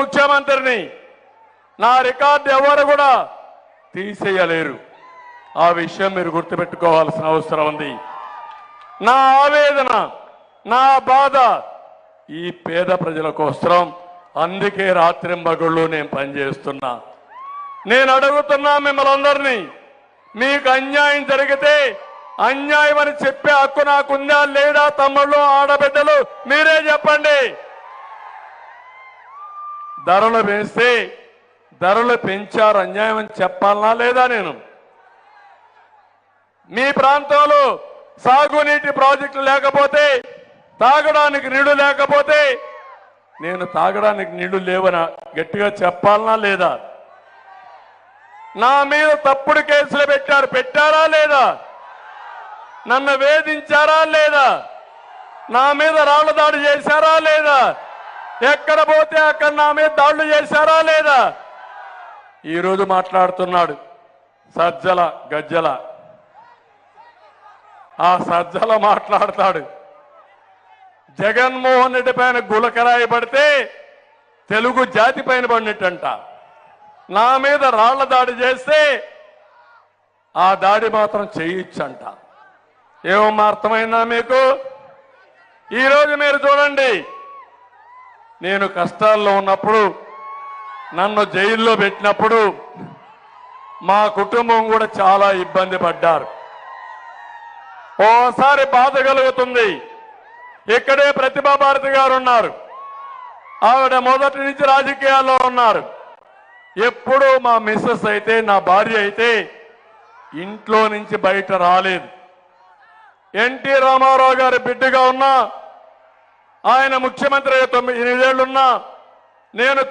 ముఖ్యమంత్రిని నా రికార్డు ఎవరు కూడా తీసేయలేరు. ఆ విషయం మీరు గుర్తుపెట్టుకోవాల్సిన అవసరం ఉంది. నా ఆవేదన నా బాధ ఈ పేద ప్రజల కోసం అందుకే రాత్రింబగుళ్ళు నేను పనిచేస్తున్నా. నేను అడుగుతున్నా మిమ్మల్ని అందరినీ మీకు అన్యాయం జరిగితే అన్యాయం అని చెప్పే హక్కు నాకుందా లేదా తమ్ముళ్ళు ఆడబిడ్డలు మీరే చెప్పండి. ధరలు పెంచితే ధరలు పెంచారు అన్యాయం అని చెప్పాలనా లేదా నేను? మీ ప్రాంతంలో సాగునీటి ప్రాజెక్టులు లేకపోతే తాగడానికి నీళ్ళు లేకపోతే నేను తాగడానికి నీళ్ళు లేవనా గట్టిగా చెప్పాలనా లేదా? నా మీద తప్పుడు కేసులు పెట్టారు పెట్టారా లేదా? నన్ను వేధించారా లేదా? నా మీద రాళ్ళ దాడి చేశారా లేదా? ఎక్కడ పోతే అక్కడ నా మీద దాడులు చేశారా లేదా? ఈరోజు మాట్లాడుతున్నాడు సజ్జల గజ్జల. ఆ సజ్జల మాట్లాడతాడు. జగన్మోహన్ రెడ్డి పైన గులకరాయి పడితే తెలుగు జాతి పైన పడినట్టంట. నా మీద రాళ్ళ దాడి చేస్తే ఆ దాడి మాత్రం చేయొచ్చంట. ఏమో అర్థమైందా మీకు? ఈరోజు మీరు చూడండి. నేను కష్టాల్లో ఉన్నప్పుడు నన్ను జైల్లో పెట్టినప్పుడు మా కుటుంబం కూడా చాలా ఇబ్బంది పడ్డారు. ఓసారి బాధ కలుగుతుంది. ఇక్కడే ప్రతిభా భారతి గారు ఉన్నారు. ఆవిడ మొదటి నుంచి రాజకీయాల్లో ఉన్నారు. ఎప్పుడూ మా మిస్సెస్ అయితే నా భార్య అయితే ఇంట్లో నుంచి బయట రాలేదు. ఎన్టీ రామారావు గారి బిడ్డగా ఉన్నా ఆయన ముఖ్యమంత్రి తొమ్మిది ఎనిమిదేళ్ళున్నా నేను